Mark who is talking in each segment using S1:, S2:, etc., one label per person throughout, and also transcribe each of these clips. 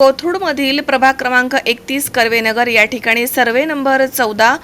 S1: कोथरूडमधील प्रभाग क्रमांक एकतीस कर्वेनगर या ठिकाणी सर्वे नंबर चौदा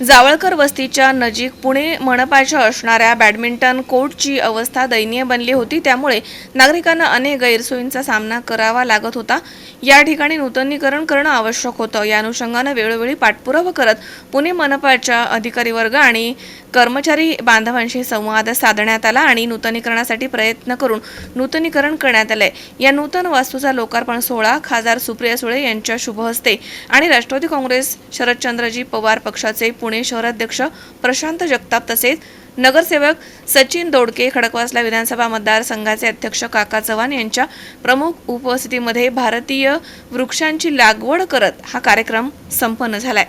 S1: जावळकर वस्तीच्या नजीक पुणे मनपाच्या असणाऱ्या बॅडमिंटन कोर्टची अवस्था दयनीय बनली होती. त्यामुळे नागरिकांना अनेक गैरसोयींचा सामना करावा लागत होता. या ठिकाणी नूतनीकरण करणं आवश्यक होतं. या अनुषंगानं वेळोवेळी पाठपुरावा करत पुणे मनपाच्या अधिकारी वर्ग आणि कर्मचारी बांधवांशी संवाद साधण्यात आला आणि नूतनीकरणासाठी प्रयत्न करून नूतनीकरण करण्यात आलंय. या नूतन वास्तूचा लोकार्पण सोहळा खासदार सुप्रिया सुळे यांच्या शुभ हस्ते आणि राष्ट्रवादी काँग्रेस शरदचंद्रजी पवार पक्षाचे पुणे शहराध्यक्ष प्रशांत जगताप तसेच नगरसेवक सचिन दोडके खडकवासला विधानसभा मतदारसंघाचे अध्यक्ष काका चव्हाण यांच्या प्रमुख उपस्थितीमध्ये भारतीय वृक्षांची लागवड करत हा कार्यक्रम संपन्न झालाय.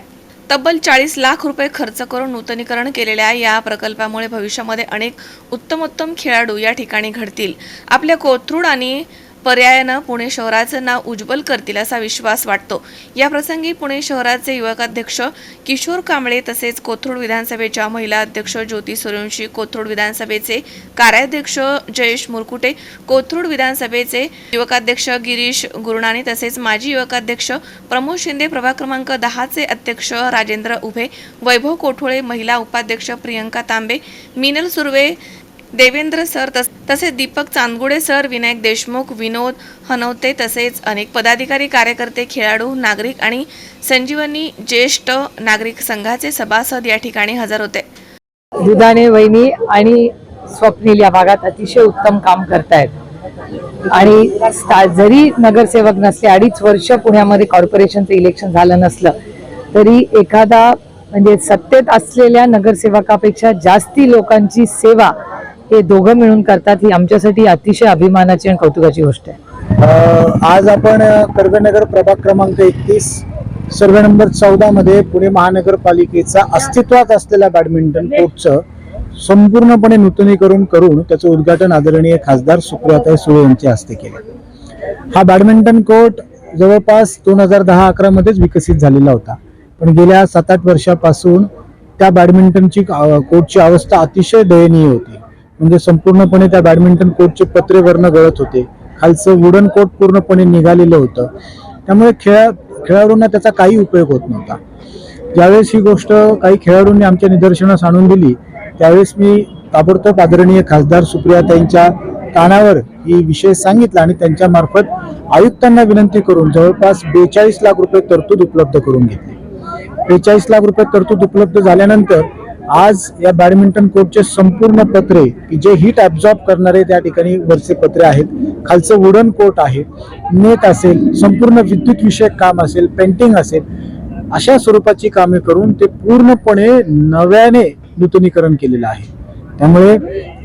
S1: तब्बल चाळीस लाख रुपये खर्च करून नूतनीकरण केलेल्या या प्रकल्पामुळे भविष्यामध्ये अनेक उत्तमोत्तम खेळाडू या ठिकाणी घडतील. आपल्या कोथरूड आणि पर्यायानं पुणे शहराचं नाव उज्ज्वल करतील असा विश्वास वाटतो. या प्रसंगी पुणे शहराचे युवकाध्यक्ष किशोर कांबळे तसेच कोथरूड विधानसभेच्या महिला अध्यक्ष ज्योती सूर्यवंशी कोथरूड विधानसभेचे कार्याध्यक्ष जयेश मुरकुटे कोथरूड विधानसभेचे युवकाध्यक्ष गिरीश गुरुणानी तसेच माजी युवकाध्यक्ष प्रमोद शिंदे प्रभाग क्रमांक दहाचे अध्यक्ष राजेंद्र उभे वैभव कोठोळे महिला उपाध्यक्ष प्रियंका तांबे मिनल सुर्वे देवेंद्र सर तस तसेच दीपक चांदगुडे सर विनायक देशमुख विनोद हनवते तसेच अनेक पदाधिकारी कार्यकर्ते खेळाडू नागरिक आणि संजीवनी ज्येष्ठ नागरिक संघाचे सभासद या ठिकाणी हजर होते.
S2: दुधाने वहिनी आणि स्वप्नील या भागात अतिशय उत्तम काम करतायत. आणि जरी नगरसेवक नसले अडीच वर्ष पुण्यामध्ये कॉर्पोरेशनचं इलेक्शन झालं नसलं तरी एखादा म्हणजे सत्तेत असलेल्या नगरसेवकापेक्षा जास्ती लोकांची सेवा हे दोघं मिळून करतात ही आमच्यासाठी अतिशय अभिमानाची आणि कौतुकाची गोष्ट आहे.
S3: आज आपण अ, कर्वेनगर प्रभाग क्रमांक एकतीस सर्वे नंबर चौदा मध्ये पुणे महानगरपालिकेचा अस्तित्वात असलेल्या बॅडमिंटन कोर्टचं संपूर्णपणे नूतनीकरण करून त्याचं उद्घाटन आदरणीय खासदार सुप्रियाताई सुळे यांच्या हस्ते केलं. हा बॅडमिंटन कोर्ट जवळपास दोन हजार दहा अकरा मध्येच विकसित झालेला होता. पण गेल्या सात आठ वर्षापासून त्या बॅडमिंटनची कोर्टची अवस्था अतिशय दयनीय होती. म्हणजे संपूर्णपणे त्या बॅडमिंटन कोर्टचे पत्रे वर्ण गळत होते. खालचं वुडन कोर्ट पूर्णपणे निघालेलं होतं. त्यामुळे खेळा खेळाडूंना त्याचा काही उपयोग होत नव्हता. ज्यावेळेस ही गोष्ट काही खेळाडूंनी आमच्या निदर्शनास आणून दिली त्यावेळेस मी ताबडतोब आदरणीय खासदार सुप्रियाताईंच्या कानावर ही विषय सांगितला आणि त्यांच्या मार्फत आयुक्तांना विनंती करून जवळपास बेचाळीस लाख रुपये तरतूद उपलब्ध करून घेतली. बेचाळीस लाख रुपये तरतूद उपलब्ध झाल्यानंतर आज या बॅडमिंटन कोर्टचे संपूर्ण पत्रे की जे हिट ऍब्झॉर्ब करणारे त्या ठिकाणी वरचे पत्रे आहेत खालचं वुडन कोर्ट आहे नेट असेल संपूर्ण विद्युत विषयक काम असेल पेंटिंग असेल अशा स्वरूपाची कामे करून ते पूर्णपणे नव्याने नूतनीकरण केलेलं आहे. त्यामुळे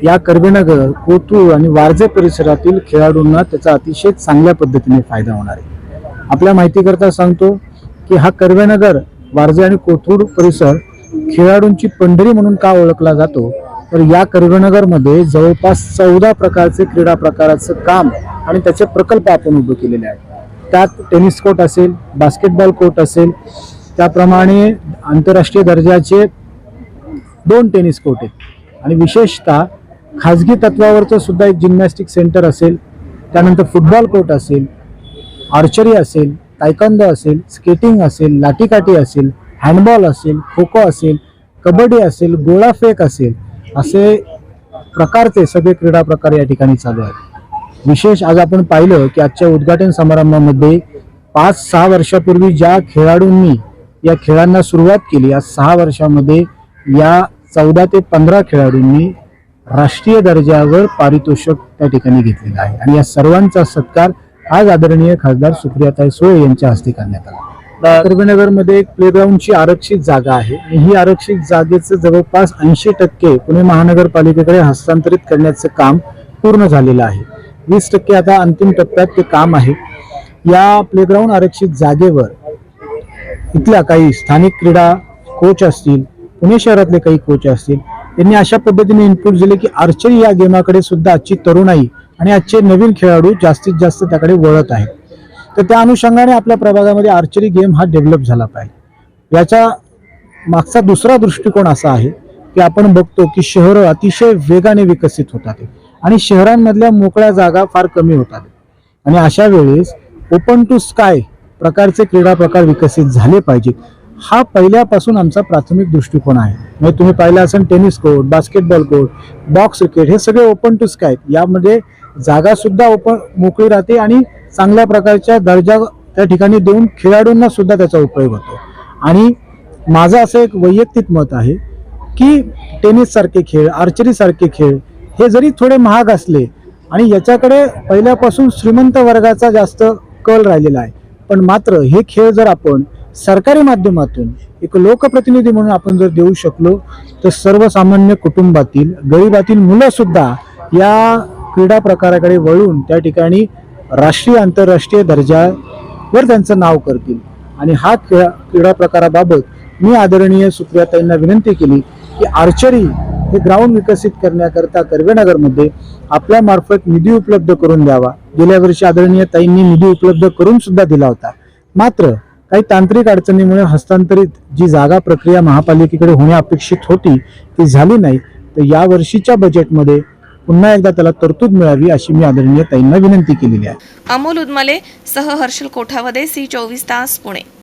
S3: या कर्वेनगर कोथरूड आणि वारजे परिसरातील खेळाडूंना त्याचा अतिशय चांगल्या पद्धतीने फायदा होणार आहे. आपल्या माहितीकरता सांगतो की हा कर्वेनगर वारजे आणि कोथरूड परिसर खेळाडूंची पंढरी म्हणून का ओळखला जातो? तर या कर्वेनगरमध्ये जवळपास चौदा प्रकारचे क्रीडा प्रकाराचं काम आणि त्याचे प्रकल्प आपण उभे केलेले आहेत. त्यात टेनिस कोर्ट असेल बास्केटबॉल कोर्ट असेल त्याप्रमाणे आंतरराष्ट्रीय दर्जाचे दोन टेनिस कोर्ट आहेत. आणि विशेषतः खाजगी तत्वावरचं सुद्धा एक जिम्नॅस्टिक सेंटर असेल त्यानंतर फुटबॉल कोर्ट असेल आर्चरी असेल तायकांदो असेल स्केटिंग असेल लाटीकाठी असेल हँडबॉल असेल खो खो असेल कबड्डी असेल गोळाफेक असेल असे प्रकारचे सगळे क्रीडा प्रकार या ठिकाणी चालू आहेत. विशेष आज आपण पाहिलं की आजच्या उद्घाटन समारंभामध्ये पाच सहा वर्षापूर्वी ज्या खेळाडूंनी या खेळांना सुरुवात केली आज सहा वर्षामध्ये या चौदा ते पंधरा खेळाडूंनी राष्ट्रीय दर्जावर पारितोषिक त्या ठिकाणी घेतलेला आहे. आणि या सर्वांचा सत्कार आज आदरणीय खासदार सुप्रियाताई सोय यांच्या हस्ते करण्यात आला. कर्वेनगरमध्ये एक प्लेग्राऊंडची आरक्षित जागा आहे. ही आरक्षित जागेचं जवळपास ऐंशी टक्के पुणे महानगरपालिकेकडे हस्तांतरित करण्याचं काम पूर्ण झालेलं आहे. वीस टक्के आता अंतिम टप्प्यात ते काम आहे. या प्लेग्राऊंड आरक्षित जागेवर इथल्या काही स्थानिक क्रीडा कोच असतील पुणे शहरातले काही कोच असतील त्यांनी अशा पद्धतीने इनपुट दिले की आर्चरी या गेमाकडे सुद्धा आजची तरुणाई आणि आजचे नवीन खेळाडू जास्तीत जास्त त्याकडे वळत आहेत. तर त्या अनुषंगाने आपल्या प्रभागामध्ये आर्चरी गेम हा डेव्हलप झाला पाहिजे. याच्या मागचा दुसरा दृष्टिकोन असा आहे की आपण बघतो की शहरं अतिशय वेगाने विकसित होतात. आणि शहरांमधल्या मोकळ्या जागा फार कमी होतात. आणि अशा वेळेस ओपन टू स्काय प्रकारचे क्रीडा प्रकार विकसित झाले पाहिजेत. हा पहिल्यापासून आमचा प्राथमिक दृष्टिकोन आहे. म्हणजे तुम्ही पाहिलं असेल tennis court basketball court box cricket हे सगळे ओपन टू स्काय यामध्ये जागा सुद्धा ओपन मोकळी राहते आणि चांगल्या प्रकारच्या दर्जा त्या ठिकाणी देऊन खेळाडूंना सुद्धा त्याचा उपयोग होतो. आणि माझं असं एक वैयक्तिक मत आहे की टेनिस सारखे खेळ आर्चरी सारखे खेळ हे जरी थोडे महाग असले आणि याच्याकडे पहिल्यापासून श्रीमंत वर्गाचा जास्त कल राहिलेला आहे पण मात्र हे खेळ जर आपण सरकारी माध्यमातून एक लोकप्रतिनिधी म्हणून आपण जर देऊ शकलो तर सर्वसामान्य कुटुंबातील गरिबातील मुलंसुद्धा या क्रीडा प्रकाराकडे वळून त्या ठिकाणी राष्ट्रीय आंतरराष्ट्रीय दर्जावर त्यांचं नाव करतील. आणि हा क्रीडा क्रीडा प्रकाराबाबत मी आदरणीय सुप्रियाताईंना विनंती केली की आर्चरी हे ग्राउंड विकसित करण्याकरता कर्वेनगरमध्ये आपल्या मार्फत निधी उपलब्ध करून द्यावा. गेल्या वर्षी आदरणीय ताईंनी निधी उपलब्ध करून सुद्धा दिला होता. मात्र काही तांत्रिक अडचणीमुळे हस्तांतरित जी जागा प्रक्रिया महापालिकेकडे होणे अपेक्षित होती ती झाली नाही. तर या वर्षीच्या बजेटमध्ये पुन्हा एकदा त्याला तरतूद मिळावी अशी मी आदरणीय ताईंना विनंती केलेली आहे.
S1: अमोल उदमले सह हर्षल कोठावदे सी चोवीस तास पुणे.